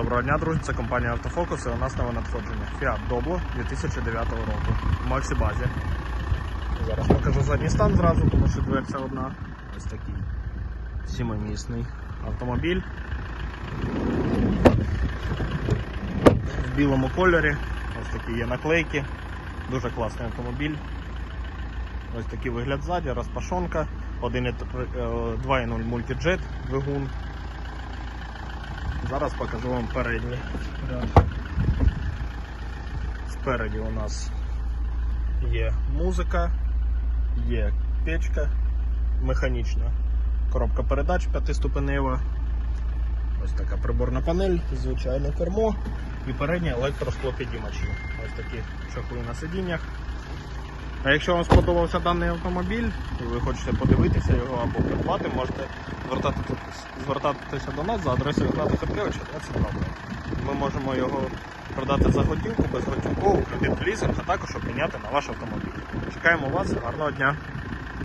Доброго дня, друзі. Це компанія Автофокус і у нас нове надходження. Fiat Doblo 2009 року. В Максі базі. Зараз покажу задній стан зразу, тому що дверця одна. Ось такий сімимісний автомобіль. В білому кольорі. Ось такі є наклейки. Дуже класний автомобіль. Ось такий вигляд ззаді, розпашонка, 2.0 мультиджет двигун. Зараз покажу вам передній ряд. Спереді у нас є музика, є печка механічна, коробка передач п'ятиступенева, ось така приборна панель, звичайне кермо і передні електросклопідімачі. Ось такі чохли на сидіннях. А якщо вам сподобався даний автомобіль і ви хочете подивитися його або придбати, можете звертатися, до нас за адресою Гната Хаткевича 22. Ми можемо його продати за готівку, безготівкову, кредит лізинг, а також обміняти на ваш автомобіль. Чекаємо вас, гарного дня!